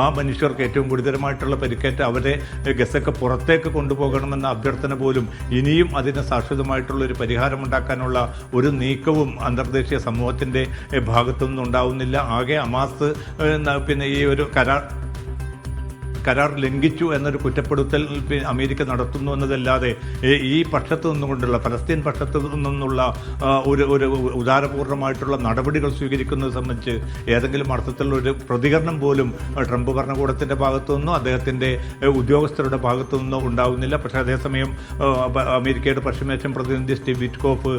ആ മനുഷ്യർക്ക് ഏറ്റവും ഗുരുതരമായിട്ടുള്ള പരിക്കേറ്റ് അവരെ ഗസക്ക് പുറത്തേക്ക് കൊണ്ടുപോകണമെന്ന അഭ്യർത്ഥന പോലും ഇനിയും അതിന് ശാശ്വതമായിട്ടുള്ള ഒരു പരിഹാരം ഉണ്ടാക്കാനുള്ള ഒരു നീക്കവും അന്തർദേശീയ സമൂഹത്തിന്റെ ഭാഗത്തുനിന്നുണ്ടാവുന്നില്ല. ആകെ അമാസ് പിന്നെ ഈ ഒരു കരാർ കരാർ ലംഘിച്ചു എന്നൊരു കുറ്റപ്പെടുത്തൽ അമേരിക്ക നടത്തുന്നു എന്നതല്ലാതെ ഈ പക്ഷത്തു നിന്നുകൊണ്ടുള്ള പലസ്തീൻ പക്ഷത്തു നിന്നുള്ള ഒരു ഒരു ഉദാരപൂർണമായിട്ടുള്ള നടപടികൾ സ്വീകരിക്കുന്നത് സംബന്ധിച്ച് ഏതെങ്കിലും അർത്ഥത്തിലുള്ള ഒരു പ്രതികരണം പോലും ട്രംപ് ഭരണകൂടത്തിന്റെ ഭാഗത്തു നിന്നോ അദ്ദേഹത്തിന്റെ ഉദ്യോഗസ്ഥരുടെ ഭാഗത്തു നിന്നോ ഉണ്ടാകുന്നില്ല പക്ഷേ അതേസമയം അമേരിക്കയുടെ പശ്ചിമേഷ്യൻ പ്രതിനിധി സ്റ്റീവ് വിറ്റ്കോഫ്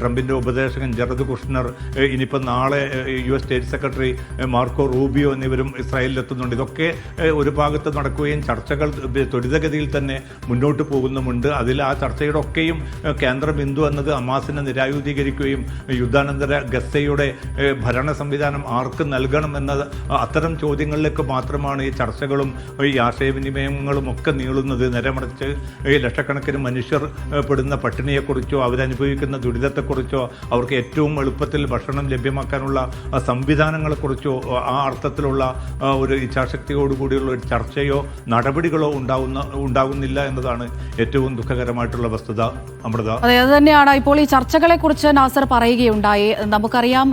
ട്രംപിന്റെ ഉപദേശകൻ ജറദ് കുഷ്ണർ ഇനിയിപ്പോൾ നാളെ U S state secretary Marco Rubio എന്നിവരും ഇസ്രായേലിലെത്തുന്നുണ്ട്. ഇതൊക്കെ ഒരു ഭാഗത്ത് നടക്കുകയും ചർച്ചകൾ ത്വരിതഗതിയിൽ തന്നെ മുന്നോട്ട് പോകുന്നുമുണ്ട്. അതിൽ ആ ചർച്ചയുടെ ഒക്കെയും കേന്ദ്രബിന്ദു കേന്ദ്ര ബിന്ദു എന്നത് അമാസിനെ നിരായുധീകരിക്കുകയും യുദ്ധാനന്തര ഗസയുടെ ഭരണ സംവിധാനം ആർക്ക് നൽകണം എന്ന അത്തരം ചോദ്യങ്ങളിലേക്ക് മാത്രമാണ് ഈ ചർച്ചകളും ഈ ആശയവിനിമയങ്ങളും ഒക്കെ നീളുന്നത്. നിരമടച്ച് ഈ ലക്ഷക്കണക്കിന് മനുഷ്യർ പെടുന്ന പട്ടിണിയെക്കുറിച്ചോ അവരനുഭവിക്കുന്ന ദുരിതത്തെക്കുറിച്ചോ അവർക്ക് ഏറ്റവും എളുപ്പത്തിൽ ഭക്ഷണം ലഭ്യമാക്കാനുള്ള സംവിധാനങ്ങളെക്കുറിച്ചോ ആ അർത്ഥത്തിലുള്ള ഒരു ഇച്ഛാശക്തിയോടുകൂടിയുള്ള ഒരു ചർച്ചയോ നടപടികളോ ഉണ്ടാവുന്ന ഉണ്ടാകുന്നില്ല എന്നതാണ് ഏറ്റവും ദുഃഖകരമായിട്ടുള്ള വസ്തുത അമൃത. അതെ അത് തന്നെയാണ്. ഇപ്പോൾ ഈ ചർച്ചകളെ കുറിച്ച് നാസർ പറയുകയുണ്ടായി. നമുക്കറിയാം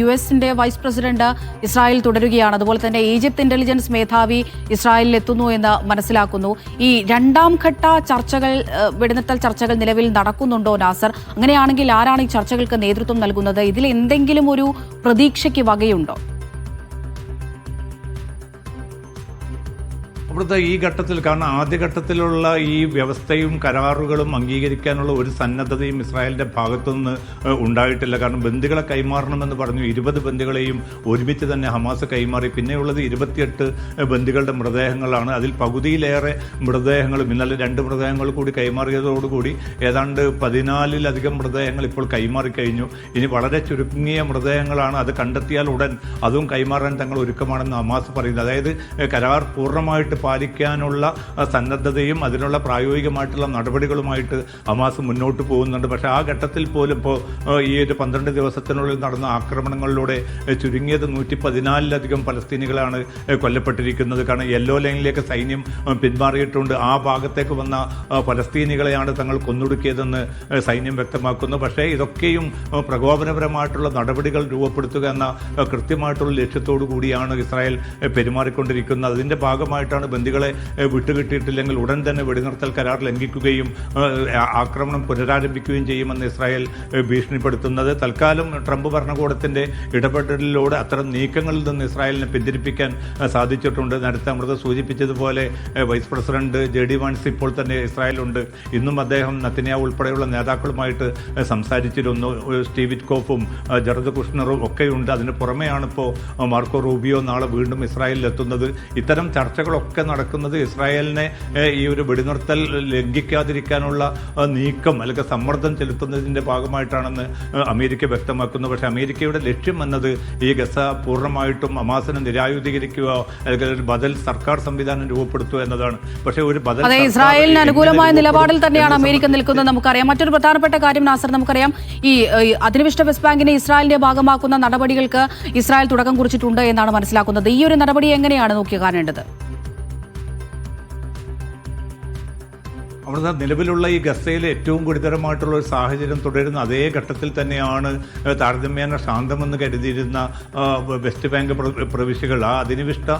യു എസിന്റെ വൈസ് പ്രസിഡന്റ് ഇസ്രായേൽ തുടരുകയാണ്. അതുപോലെ തന്നെ ഈജിപ്ത് ഇന്റലിജൻസ് മേധാവി ഇസ്രായേലിൽ എത്തുന്നു എന്ന് മനസ്സിലാക്കുന്നു. ഈ രണ്ടാം ഘട്ട ചർച്ചകൾ വെടിനിർത്തൽ ചർച്ചകൾ നിലവിൽ നടക്കുന്നുണ്ടോ നാസർ? അങ്ങനെയാണെങ്കിൽ ആരാണ് ഈ ചർച്ചകൾക്ക് നേതൃത്വം നൽകുന്നത്? ഇതിൽ എന്തെങ്കിലും ഒരു പ്രതീക്ഷയ്ക്ക് വകയുണ്ടോ? അവിടുത്തെ ഈ ഘട്ടത്തിൽ കാരണം ആദ്യഘട്ടത്തിലുള്ള ഈ വ്യവസ്ഥയും കരാറുകളും അംഗീകരിക്കാനുള്ള ഒരു സന്നദ്ധതയും ഇസ്രായേലിന്റെ ഭാഗത്തുനിന്ന് ഉണ്ടായിട്ടില്ല. കാരണം ബന്ദികളെ കൈമാറണമെന്ന് പറഞ്ഞു ഇരുപത് ബന്ദികളെയും ഒരുമിച്ച് തന്നെ ഹമാസ് കൈമാറി. പിന്നെയുള്ളത് ഇരുപത്തിയെട്ട് ബന്ദികളുടെ മൃതദേഹങ്ങളാണ്. അതിൽ പകുതിയിലേറെ മൃതദേഹങ്ങളും ഇന്നലെ രണ്ട് മൃതദേഹങ്ങൾ കൂടി കൈമാറിയതോടുകൂടി ഏതാണ്ട് പതിനാലിലധികം മൃതദേഹങ്ങൾ ഇപ്പോൾ കൈമാറി കഴിഞ്ഞു. ഇനി വളരെ ചുരുങ്ങിയ മൃതദേഹങ്ങളാണ് അത് കണ്ടെത്തിയാൽ ഉടൻ അതും കൈമാറാൻ തങ്ങൾ ഒരുക്കമാണെന്ന് ഹമാസ് പറയുന്നത് അതായത് കരാർ പൂർണമായിട്ട് പാലിക്കാനുള്ള സന്നദ്ധതയും അതിനുള്ള പ്രായോഗികമായിട്ടുള്ള നടപടികളുമായിട്ട് ഹമാസ് മുന്നോട്ട് പോകുന്നുണ്ട്. പക്ഷേ ആ ഘട്ടത്തിൽ പോലും ഇപ്പോൾ ഈ ഒരു പന്ത്രണ്ട് ദിവസത്തിനുള്ളിൽ നടന്ന ആക്രമണങ്ങളിലൂടെ ചുരുങ്ങിയത് നൂറ്റി പതിനാലിലധികം പലസ്തീനികളാണ് കൊല്ലപ്പെട്ടിരിക്കുന്നത്. കാരണം യെല്ലോ ലൈനിലേക്ക് സൈന്യം പിന്മാറിയിട്ടുണ്ട്. ആ ഭാഗത്തേക്ക് വന്ന പലസ്തീനികളെയാണ് തങ്ങൾ കൊന്നൊടുക്കിയതെന്ന് സൈന്യം വ്യക്തമാക്കുന്നു. പക്ഷേ ഇതൊക്കെയും പ്രകോപനപരമായിട്ടുള്ള നടപടികൾ രൂപപ്പെടുത്തുക എന്ന കൃത്യമായിട്ടുള്ള ലക്ഷ്യത്തോടു കൂടിയാണ് ഇസ്രായേൽ പെരുമാറിക്കൊണ്ടിരിക്കുന്നത്. അതിന്റെ ഭാഗമായിട്ടാണ് ബന്ദികളെ വിട്ടുകിട്ടിയിട്ടില്ലെങ്കിൽ ഉടൻ തന്നെ വെടിനിർത്തൽ കരാർ ലംഘിക്കുകയും ആക്രമണം പുനരാരംഭിക്കുകയും ചെയ്യുമെന്ന് ഇസ്രായേൽ ഭീഷണിപ്പെടുത്തുന്നത്. തൽക്കാലം ട്രംപ് ഭരണകൂടത്തിന്റെ ഇടപെടലിലൂടെ അത്തരം നീക്കങ്ങളിൽ നിന്ന് ഇസ്രായേലിനെ പിന്തിരിപ്പിക്കാൻ സാധിച്ചിട്ടുണ്ട്. നേരത്തെ അമൃത സൂചിപ്പിച്ചതുപോലെ vice president J D Vance ഇപ്പോൾ തന്നെ ഇസ്രായേലുണ്ട്. ഇന്നും അദ്ദേഹം നത്തിനിയ ഉൾപ്പെടെയുള്ള നേതാക്കളുമായിട്ട് സംസാരിച്ചിരുന്നു. സ്റ്റീവിറ്റ് കോഫും വിറ്റ്കോഫും ഏഹ്, ജറദ് കുഷ്ണറും ഒക്കെയുണ്ട്. അതിന് പുറമെയാണിപ്പോൾ മാർക്കോ റൂബിയോ നാളെ വീണ്ടും ഇസ്രായേലിൽ എത്തുന്നത് ഇത്തരം ചർച്ചകളൊക്കെ നടക്കുന്നത് ഇസ്രായേലിനെ ഈ ഒരു വെടിനിർത്തൽ ലംഘിക്കാതിരിക്കാനുള്ള നീക്കം അല്ലെങ്കിൽ സമ്മർദ്ദം ചെലുത്തുന്നതിന്റെ ഭാഗമായിട്ടാണെന്ന് അമേരിക്ക വ്യക്തമാക്കുന്നു. പക്ഷേ അമേരിക്കയുടെ ലക്ഷ്യം എന്നത് ഈ ഗസ പൂർണമായിട്ടും അമാസിനെ നിരായുധീകരിക്കുക അല്ലെങ്കിൽ ഒരു ബദൽ സർക്കാർ സംവിധാനം രൂപപ്പെടുത്തുക എന്നതാണ്. പക്ഷേ ഒരു ബദൽ ഇസ്രായേലിന് അനുകൂലമായ നിലപാടിൽ തന്നെയാണ് അമേരിക്ക നിൽക്കുന്നത് നമുക്കറിയാം. മറ്റൊരു പ്രധാനപ്പെട്ട കാര്യം നാസർ നമുക്കറിയാം. ഈ ഈ അധിനിവിഷ്ട വെസ്റ്റ് ബാങ്കിനെ ഇസ്രായേലിന്റെ ഭാഗമാക്കുന്ന നടപടികൾക്ക് ഇസ്രായേൽ തുടക്കം കുറിച്ചിട്ടുണ്ട് എന്നാണ് മനസ്സിലാക്കുന്നത്. ഈ ഒരു നടപടി എങ്ങനെയാണ് നോക്കി കാണേണ്ടത് അവിടുന്ന് നിലവിലുള്ള ഈ ഗസയിലെ ഏറ്റവും ഗുരുതരമായിട്ടുള്ള ഒരു സാഹചര്യം തുടരുന്ന അതേ ഘട്ടത്തിൽ തന്നെയാണ് താരതമ്യേന ശാന്തമെന്ന് കരുതിയിരുന്ന വെസ്റ്റ് ബാങ്ക് പ്ര- പ്രവിശ്യകൾ. ആ അധിനിവിഷ്ട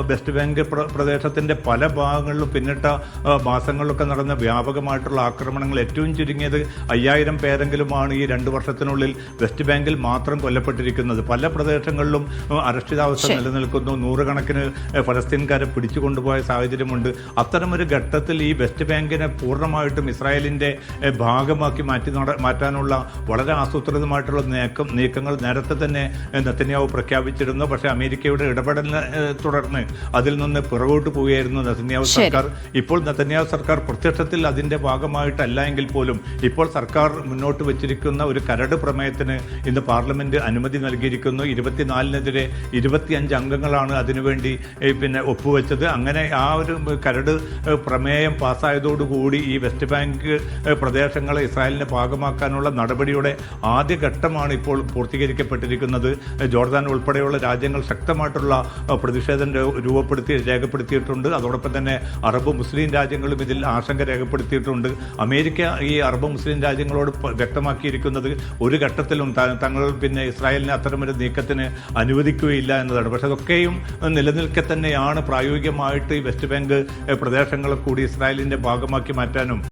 വെസ്റ്റ് ബാങ്ക് പ്രദേശത്തിന്റെ പല ഭാഗങ്ങളിലും പിന്നിട്ട മാസങ്ങളിലൊക്കെ നടന്ന വ്യാപകമായിട്ടുള്ള ആക്രമണങ്ങൾ ഏറ്റവും ചുരുങ്ങിയത് അയ്യായിരം പേരെങ്കിലുമാണ് ഈ രണ്ട് വർഷത്തിനുള്ളിൽ വെസ്റ്റ് ബാങ്കിൽ മാത്രം കൊല്ലപ്പെട്ടിരിക്കുന്നത്. പല പ്രദേശങ്ങളിലും അരക്ഷിതാവസ്ഥ നിലനിൽക്കുന്നു. നൂറുകണക്കിന് ഫലസ്തീൻകാരെ പിടിച്ചുകൊണ്ടുപോയ സാഹചര്യമുണ്ട്. അത്തരമൊരു ഘട്ടത്തിൽ ഈ വെസ്റ്റ് ബാങ്കിനെ പൂർണമായിട്ടും ഇസ്രായേലിന്റെ ഭാഗമാക്കി മാറ്റി നട മാറ്റാനുള്ള വളരെ ആസൂത്രിതമായിട്ടുള്ള നീക്കം നീക്കങ്ങൾ നേരത്തെ തന്നെ നത്തന്യാവ് പ്രഖ്യാപിച്ചിരുന്നു. പക്ഷേ അമേരിക്കയുടെ ഇടപെടലിനെ തുടർന്ന് അതിൽ നിന്ന് പിറകോട്ട് പോവുകയായിരുന്നു നത്തന്യാവ് സർക്കാർ. ഇപ്പോൾ നത്തന്യാവ് സർക്കാർ പ്രത്യക്ഷത്തിൽ അതിന്റെ ഭാഗമായിട്ടല്ല എങ്കിൽ പോലും ഇപ്പോൾ സർക്കാർ മുന്നോട്ട് വെച്ചിരിക്കുന്ന ഒരു കരട് പ്രമേയത്തിന് ഇന്ന് പാർലമെന്റ് അനുമതി നൽകിയിരിക്കുന്നു. ഇരുപത്തിനാലിനെതിരെ ഇരുപത്തിയഞ്ച് അംഗങ്ങളാണ് അതിനുവേണ്ടി പിന്നെ ഒപ്പുവെച്ചത്. അങ്ങനെ ആ ഒരു കരട് പ്രമേയം പാസ്സായതോടുകൂടി കൂടി ഈ വെസ്റ്റ് ബാങ്ക് പ്രദേശങ്ങളെ ഇസ്രായേലിന്റെ ഭാഗമാക്കാനുള്ള നടപടിയുടെ ആദ്യഘട്ടമാണ് ഇപ്പോൾ പൂർത്തീകരിക്കപ്പെട്ടിരിക്കുന്നത്. ജോർദാൻ ഉൾപ്പെടെയുള്ള രാജ്യങ്ങൾ ശക്തമായിട്ടുള്ള പ്രതിഷേധം രൂപപ്പെടുത്തി രേഖപ്പെടുത്തിയിട്ടുണ്ട്. അതോടൊപ്പം തന്നെ അറബ് മുസ്ലിം രാജ്യങ്ങളും ഇതിൽ ആശങ്ക രേഖപ്പെടുത്തിയിട്ടുണ്ട്. അമേരിക്ക ഈ അറബ് മുസ്ലിം രാജ്യങ്ങളോട് വ്യക്തമാക്കിയിരിക്കുന്നത് ഒരു ഘട്ടത്തിലും തങ്ങൾ പിന്നെ ഇസ്രായേലിനെ അത്തരമൊരു നീക്കത്തിന് അനുവദിക്കുകയില്ല എന്നതാണ്. പക്ഷെ അതൊക്കെയും നിലനിൽക്കെ തന്നെയാണ് പ്രായോഗികമായിട്ട് ഈ വെസ്റ്റ് ബാങ്ക് പ്രദേശങ്ങളെ കൂടി ഇസ്രായേലിന്റെ ഭാഗമാക്കി മാറ്റാനും.